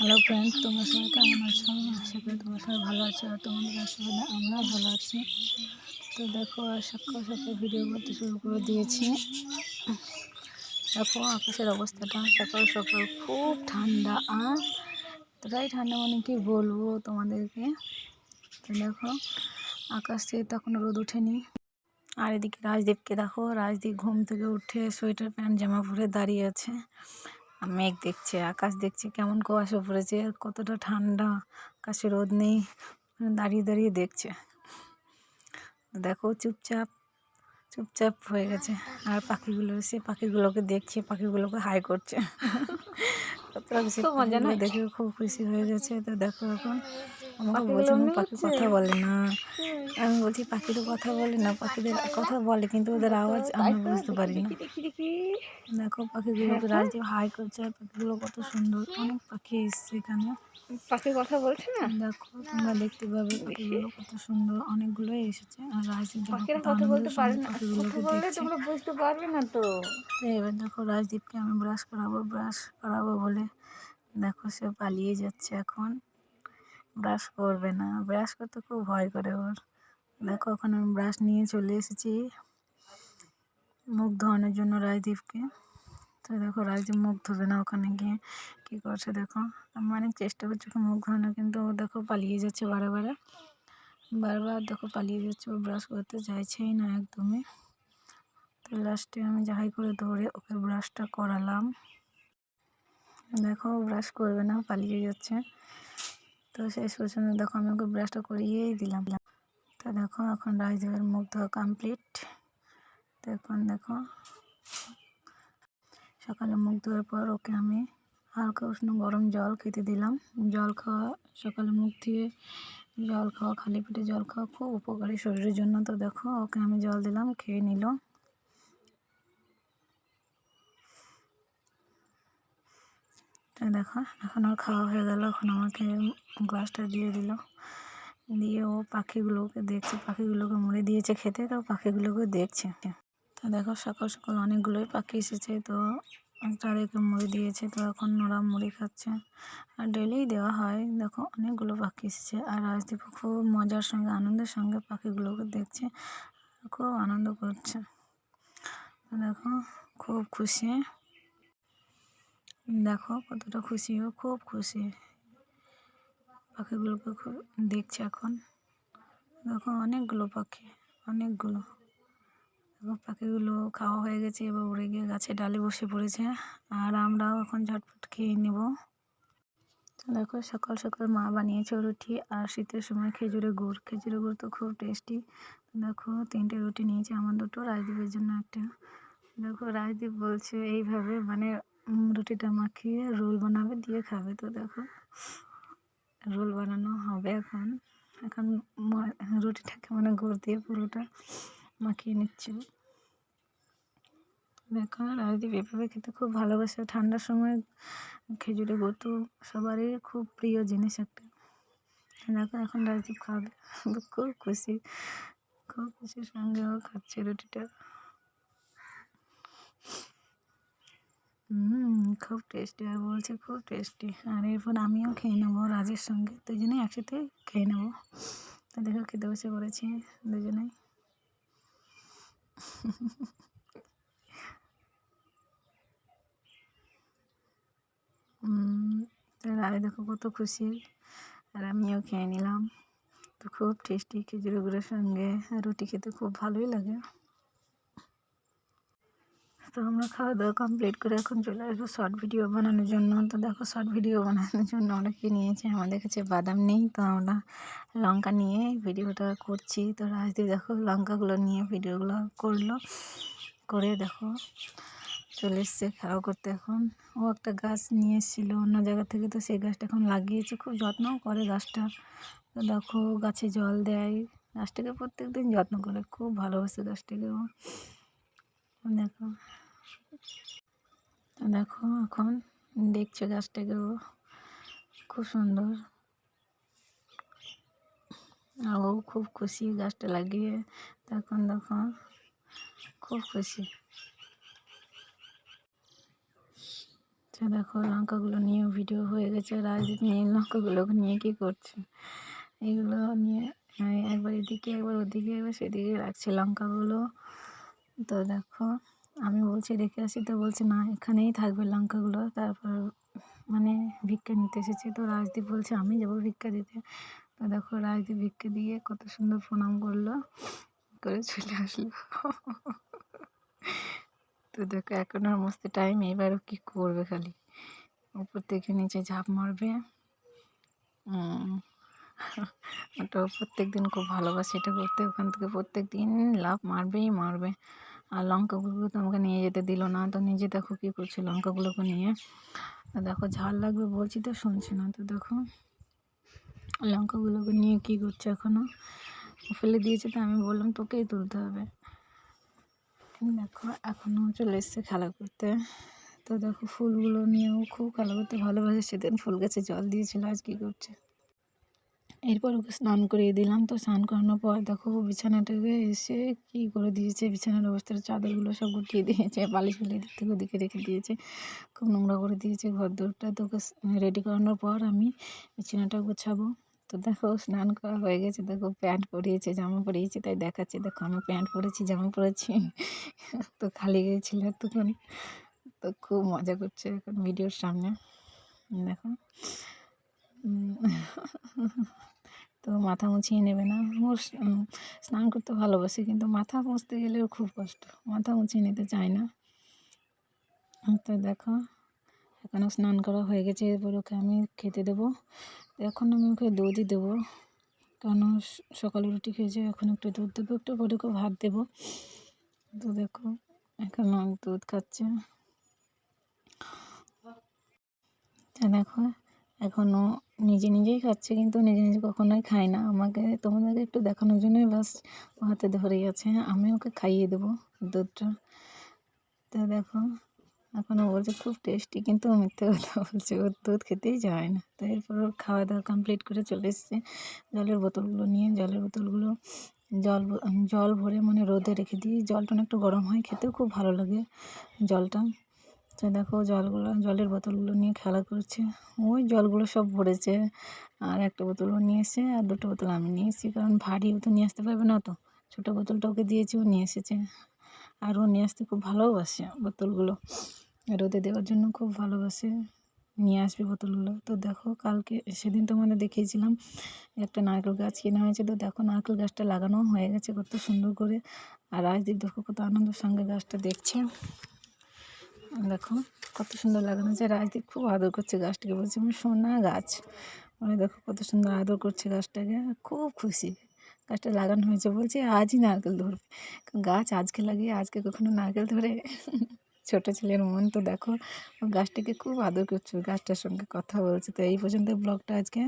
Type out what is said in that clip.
Hello friend তোমরা সবাই কেমন আছো? আশা করি তোমরা সবাই ভালো আছো আর তোমাদের আশীর্বাদে আমরাও ভালো আছি। তো দেখো, আর সকাল সকাল ভিডিও করতে শুরু করে দিয়েছি। দেখো, আকাশের অবস্থাটা সকাল সকাল খুব ঠান্ডা। আর এতটাই ঠান্ডা মানে কি বলব তোমাদেরকে? তো দেখো, আকাশ থেকে তখন রোদ ওঠেনি। আর এদিকে রাজদীপকে দেখো, রাজদীপ ঘুম থেকে উঠে সোয়েটার প্যান্ট, জামা পরে দাঁড়িয়ে আছে। মেঘ দেখছে আকাশ দেখছে কেমন কুয়াশা পড়েছে কতটা ঠান্ডা আকাশে রোদ নেই দাঁড়িয়ে দাঁড়িয়ে দেখছে। দেখো চুপচাপ চুপচাপ হয়ে গেছে। আর পাখিগুলো এসে পাখিগুলোকে দেখছে পাখিগুলোকে হাই করছে। কতটা খুশি দেখে খুব খুশি হয়ে গেছে। তো দেখো এখন। আমাকে বলছে "আমার পাখি কথা বলে না। আমি বলছি পাখি তো কথা বলে না পাখিদের কথা বলে কিন্তু ওদের আওয়াজ আমি বুঝতে পারি না দেখো পাখিগুলো রাজদীপ হাই করছে আর পাখিগুলো কত সুন্দর অনেক পাখি এসছে এখানে। পাখি কথা বলছে না? দেখো তোমরা দেখতে পাবে পাখিগুলো কত সুন্দর অনেকগুলোই এসেছে আর রাজদীপ পাখিরা কথা বলতে পারে না পাখিগুলোকে কথা বললে তোমরা বুঝতে পারবে না তো। এবার দেখো রাজদীপকে আমি ব্রাশ করাবো ব্রাশ করাবো বলে। দেখো সে পালিয়ে যাচ্ছে এখন। ব্রাশ করবে না। ব্রাশ করতে খুব ভয় করে ওর। দেখো এখন আমি ব্রাশ নিয়ে চলে এসেছি মুখ ধোয়ানোর জন্য রাজদীপকে। তো দেখো, রাজদীপ মুখ ধোবে না ওখানে গিয়ে। কী করছে দেখো? আমি অনেক চেষ্টা করছি ওকে মুখ ধোয়ানো কিন্তু ও দেখো পালিয়ে যাচ্ছে বারে বারে। বারবার দেখো পালিয়ে যাচ্ছে, ও ব্রাশ করতে চাইছেই না একদমই। তো লাস্টে আমি যাই করে ধরে ওকে ব্রাশটা করালাম। দেখো ব্রাশ করবে না, পালিয়ে যাচ্ছে। তো শেষ পর্যন্ত দেখো আমি ওকে ব্রাশটা করিয়েই দিলাম। তো দেখো এখন রাজদেবের মুখ ধোয়া কমপ্লিট তো এখন দেখো, সকালে মুখ ধোয়ার পর ওকে আমি হালকা উষ্ণ গরম জল খেতে দিলাম। জল খাওয়া, সকালে মুখ ধুয়ে জল খাওয়া, খালি পেটে জল খাওয়া খুব উপকারী শরীরের জন্য। তো দেখো ওকে আমি জল দিলাম, খেয়ে নিল। দেখো, এখন ওর খাওয়া হয়ে গেল, এখন আমাকে গ্লাসটা দিয়ে দিল। দিয়ে ও পাখিগুলোকে দেখছে, পাখিগুলোকে মুড়ে দিয়েছে খেতে, তো পাখিগুলোকে দেখছে। তো দেখো, সকাল সকাল অনেকগুলোই পাখি এসেছে, তো তাদেরকে মুড়ি দিয়েছে, তো এখন ওরা মুড়ি খাচ্ছে। আর ডেলিই দেওয়া হয়, দেখো, অনেকগুলো পাখি এসেছে। আর রাজদীপ খুব মজার সঙ্গে, আনন্দের সঙ্গে পাখিগুলোকে দেখছে খুব আনন্দ করছে। দেখো, খুব খুশি। দেখো কতটা খুশি ও খুব খুশি। পাখিগুলোকে খুব দেখছে এখন। দেখো অনেকগুলো পাখি, অনেকগুলো। পাখিগুলো খাওয়া হয়ে গেছে, এবার উড়ে গিয়ে গাছে ডালে বসে পড়েছে। আর আমরাও এখন ঝটপট খেয়ে নেব। দেখো সকাল সকাল মা বানিয়েছে রুটি, আর শীতের সময় খেজুরের গুড়। খেজুরের গুড় তো খুব টেস্টি দেখো তিনটে রুটি নিয়েছে, আমার দুটো। রাজদীপের জন্য একটা। দেখো রাজদীপ বলছে এইভাবে মানে রুটিটা মাখিয়ে রোল বানাবে, দিয়ে খাবে। তো দেখো, রোল বানানো হবে এখন। এখন রুটিটাকে মানে গুড় দিয়ে পুরোটা মাখিয়ে নিচ্ছে। দেখো, রাজদীপ এভাবে খেতে খুব ভালোবাসে। ঠান্ডার সময় খেজুরের গুড় সবারই খুব প্রিয় জিনিস একটা। দেখো, এখন রাজদীপ খাবে। খুব খুশি, খুব খুশির সঙ্গে ও খাচ্ছে রুটিটা। হুম, খুব টেস্টি আর বলছে, খুব টেস্টি আর এরপর আমিও খেয়ে নেব রাজের সঙ্গে, দুজনেই একসাথে খেয়ে নেব। তো দেখো খেতে বসে করেছি দুজনেই। রায় দেখো কত খুশি। আর আমিও খেয়ে নিলাম। তো খুব টেস্টি খেজুর গুঁড়োর সঙ্গে। রুটি খেতে খুব ভালোই লাগে। তো আমরা খাওয়া দাওয়া কমপ্লিট করে এখন চলে আসব শর্ট ভিডিও বানানোর জন্য। তো দেখো শর্ট ভিডিও বানানোর জন্য অনেকে নিয়েছে, আমাদের কাছে বাদাম নেই, তো আমরা লঙ্কা নিয়ে ভিডিওটা করছি। তো রাজদীপ দেখো লঙ্কাগুলো নিয়ে ভিডিওগুলো করল। করে দেখো চলে এসছে খাওয়া করতে এখন। ও একটা গাছ নিয়ে এসেছিল অন্য জায়গা থেকে, তো সেই গাছটা এখন লাগিয়েছে, খুব যত্নও করে গাছটা। তো দেখো গাছে জল দেয়, গাছটাকে প্রত্যেক দিন যত্ন করে, খুব ভালোবাসে গাছটাকে ও। দেখো। দেখো, এখন দেখছে গাছটাকে ও খুব সুন্দর। ও খুব খুশি গাছটা লাগিয়ে। তখন দেখো, খুব খুশি। তো দেখো, লঙ্কাগুলো নিয়ে ভিডিও হয়ে গেছে। রাজদীপ নিয়ে লঙ্কাগুলোকে নিয়ে কী করছে? এগুলো নিয়ে একবার এদিকে, একবার ওদিকে, একবার সেদিকে রাখছে লঙ্কাগুলো। তো দেখো, আমি বলছি রেখে আসি তো বলছে, না, এখানেই থাকবে লঙ্কাগুলো। তারপর মানে ভিক্ষা নিতে এসেছে। তো রাজদীপ বলছে, আমি যাব ভিক্ষা দিতে। তো দেখো, রাজদীপ ভিক্ষা দিয়ে কত সুন্দর প্রণাম করল, করে চলে আসলো। তো দেখো, এখন আর মস্ত টাইম এবারও কি করবে খালি? উপর থেকে নিচে ঝাঁপ মারবে। ওটা প্রত্যেক দিন খুব ভালোবাসে, এটা করতে। ওখান থেকে প্রত্যেক দিন লাভ মারবেই মারবে। আর লঙ্কাগুলো তো আমাকে নিয়ে যেতে দিল না। তো নিজে দেখো কী করছে লঙ্কাগুলোকে নিয়ে। দেখো ঝাল লাগবে বলছি তো, শুনছে না তো দেখো। লঙ্কাগুলোকে নিয়ে কী করছে এখনও ফেলে দিয়েছে তো আমি বললাম তোকেই তুলতে হবে। দেখো এখনও চলে এসছে খেলা করতে। তো দেখো ফুলগুলো নিয়েও খুব খেলা করতে ভালোবাসে। সেদিন ফুল গাছে জল দিয়েছিল, আজ কী করছে? এরপর ওকে স্নান করিয়ে দিলাম। তো স্নান করানোর পর দেখো বিছানাটাকে এসে কী করে দিয়েছে? বিছানার অবস্থার চাদরগুলো সব গুটিয়ে দিয়েছে, বালিশগুলো এদিক থেকে ওদিকে রেখে দিয়েছে, খুব নোংরা করে দিয়েছে ঘর দৌড়টা তো ওকে রেডি করানোর পর আমি বিছানাটা গোছাবো। তো দেখো স্নান করা হয়ে গেছে, দেখো প্যান্ট পরিয়েছে, জামা পরিয়েছে, তাই দেখাচ্ছে। দেখো আমি প্যান্ট পরেছি, জামা পরেছি, তো খালি গিয়েছিল তখন তো খুব মজা করছে এখন ভিডিওর সামনে। দেখো তো মাথা মুছিয়ে নেবে না। ওর স্নান করতে ভালোবাসে, কিন্তু মাথা মুছতে গেলেও খুব কষ্ট। মাথা মুছিয়ে নিতে চায় না। তো দেখো এখনও স্নান করা হয়ে গেছে, এরপর ওকে আমি খেতে দেবো। এখন আমি ওকে দুধই দেবো। স- সকালে রুটি খেয়েছে, এখন একটু দুধ দেবো, একটু পরে ওকে ভাত দেবো। তো দেখো, এখন দুধ খাচ্ছে। দেখো এখনও নিজে নিজেই খাচ্ছে কিন্তু নিজে নিজে কখনোই খায় না। আমাকে তোমাদেরকে একটু দেখানোর জন্যই বাস হাতে ধরেই আছে। আমি ওকে খাইয়ে দেবো দুধটা। তো দেখো, এখন ও বলছে খুব টেস্টি কিন্তু মিথ্যে কথা বলছে। ওর দুধ খেতেই যায় না। তো এরপর ওর খাওয়া দাওয়া কমপ্লিট করে চলে এসছে। জলের বোতলগুলো নিয়ে, জলের বোতলগুলো জল জল ভরে মানে রোদে রেখে দিই। জলটা অনেকটা গরম হয়, খেতেও খুব ভালো লাগে জলটা। তো দেখো জলগুলো, জলের বোতলগুলো নিয়ে খেলা করছে। ওই জলগুলো সব ভরেছে। আর একটা বোতল ও নিয়ে এসে আর দুটো বোতল আমি নিয়ে এসেছি, কারণ ভারী ও তো নিয়ে আসতে পারবে না তো। ছোটো বোতলটা ওকে দিয়েছি, ও নিয়ে এসেছে। আর ও নিয়ে আসতে খুব ভালোবাসে বোতলগুলো। রোদে দেওয়ার জন্য খুব ভালোবাসে নিয়ে আসবে বোতলগুলো। তো দেখো কালকে, সেদিন তোমাদের দেখিয়েছিলাম, একটা নারকেল গাছ কেনা হয়েছে। তো দেখো নারকেল গাছটা লাগানো হয়ে গেছে কত সুন্দর করে। আর রাজদীপ দেখো কত আনন্দের সঙ্গে গাছটা দেখছে। দেখো, কত সুন্দর লাগানো হয়েছে রাজদীপ খুব আদর করছে গাছটাকে, বলছে আমার সোনা গাছ। ওই দেখো, কত সুন্দর আদর করছে গাছটাকে, খুব খুশি। গাছটা লাগানো হয়েছে, বলছে, আজই নারকেল ধরবে। গাছ আজকে লাগিয়ে, আজকে কখনো নারকেল ধরে ছোটো ছেলের মন তো দেখো, গাছটাকে খুব আদর করছে গাছটার সঙ্গে কথা বলছে। তো এই পর্যন্ত ব্লগটা আজকে।